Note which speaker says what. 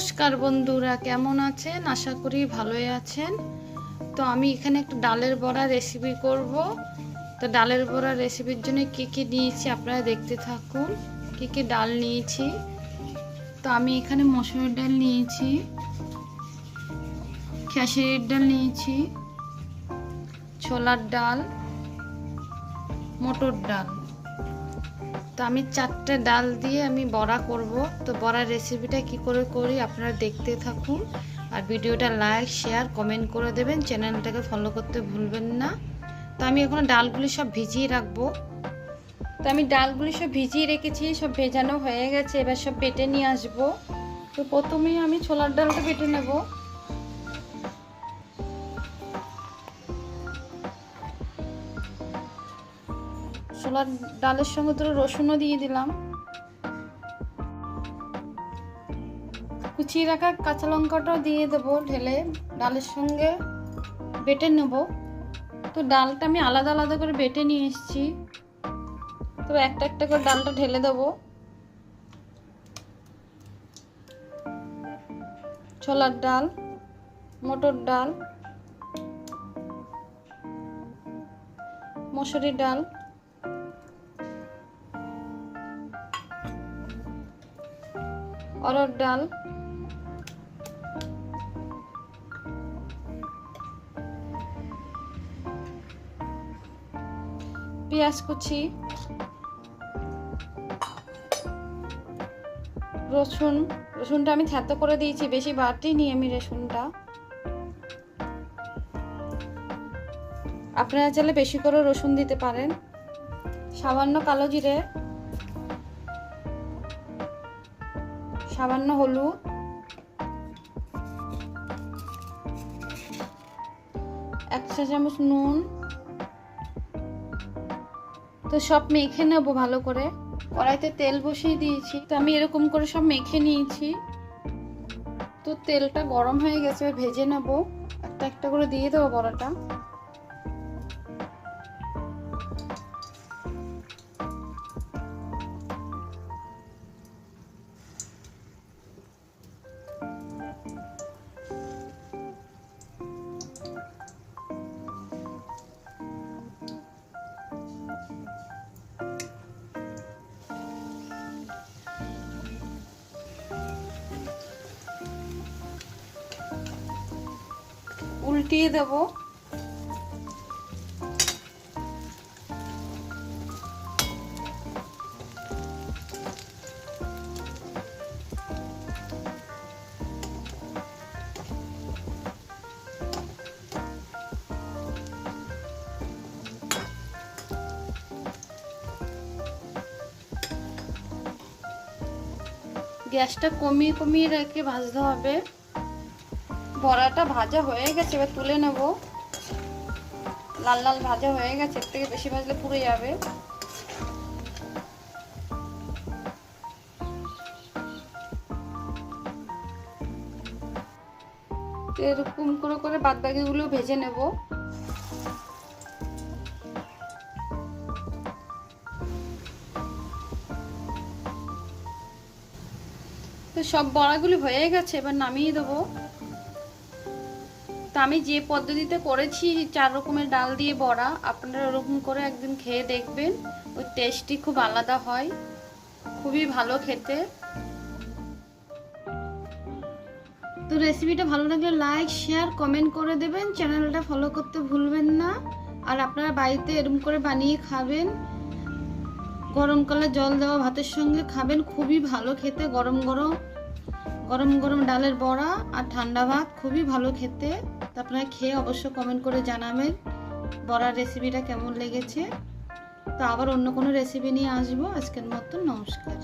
Speaker 1: নমস্কার বন্ধুরা, কেমন আছেন? আশা করি ভালোই আছেন। তো আমি এখানে একটা ডালের বড়া রেসিপি করব। তো ডালের বড়া রেসিপির জন্য কি কি নিয়েছি আপনারা দেখতে থাকুন। কি কি ডাল নিয়েছি। তো আমি এখানে মসুরের ডাল নিয়েছি, খেসারির ডাল নিয়েছি, ছোলার ডাল, মটর ডাল। তো আমি চারটে ডাল দিয়ে আমি বড়া করব। তো বড়ার রেসিপিটা কি করে করি আপনারা দেখতে থাকুন। আর ভিডিওটা লাইক শেয়ার কমেন্ট করে দেবেন। চ্যানেলটাকে ফলো করতে ভুলবেন না। তো আমি এখন ডালগুলি সব ভিজিয়ে রাখব। তো আমি ডালগুলি সব ভিজিয়ে রেখেছি, সব ভেজানো হয়ে গেছে। এবার সব বেটে নিয়ে আসব। তো প্রথমেই আমি ছোলার ডালটা বেটে নেব। ছোলার ডালের সঙ্গে তো রসুনও দিয়ে দিলাম। কুচিয়ে রাখা কাঁচা লঙ্কাটাও দিয়ে দেবো ঢেলে, ডালের সঙ্গে বেটে নেব। তো ডালটা আমি আলাদা আলাদা করে বেটে নিয়ে এসেছি। তো একটা একটা করে ডালটা ঢেলে দেবো। ছোলার ডাল, মটর ডাল, মসুরির ডাল অরহর ডাল। পেঁয়াজ কুচি। রসুন। রসুনটা আমি থ্যাতো করে দিয়েছি, বেশি বাটিনি আমি রসুনটা। আপনারা চাইলে বেশি করে রসুন দিতে পারেন। সামান্য কালো জিরে। সামান্য হলুদ। এক চা চামচ নুন। তো সব মেখে নেব ভালো করে। কড়াইতে তেল বসিয়ে দিয়েছি। তো আমি এরকম করে সব মেখে নিয়েছি। তো তেলটা গরম হয়ে গেছে ভেজে নেব। একটা একটা করে দিয়ে দেবো বড়াটা। উল্টিয়ে দেব। গ্যাসটা কমিয়ে কমিয়ে রেখে ভাজতে হবে। বড়াটা ভাজা হয়ে গেছে, এবার তুলে নেব। লাল লাল ভাজা হয়ে গেছে, এর থেকে বেশি ভাজলে পুড়ে যাবে। এরকম করে করে বাদ বাকিগুলো ভেজে নেব। তো সব বড়াগুলি হয়ে গেছে, এবার নামিয়ে দেবো। তো আমি যে পদ্ধতিতে করেছি, চার রকমের ডাল দিয়ে বড়া, আপনারা ওরকম করে একদিন খেয়ে দেখবেন। ওই টেস্টটি খুব আলাদা হয়। খুবই ভালো খেতে। তো রেসিপিটা ভালো লাগলে লাইক শেয়ার কমেন্ট করে দেবেন। চ্যানেলটা ফলো করতে ভুলবেন না। আর আপনারা বাড়িতে এরকম করে বানিয়ে খাবেন। গরমকালে জল দেওয়া ভাতের সঙ্গে খাবেন। খুবই ভালো খেতে, গরম গরম। গরম গরম ডালের বড়া আর ঠান্ডা ভাত, খুবই ভালো খেতে। আপনারা খেয়ে অবশ্য কমেন্ট করে জানাবেন বড়ার রেসিপিটা কেমন লেগেছে। তো আবার অন্য কোনো রেসিপি নিয়ে আসব। আজকের মতো নমস্কার।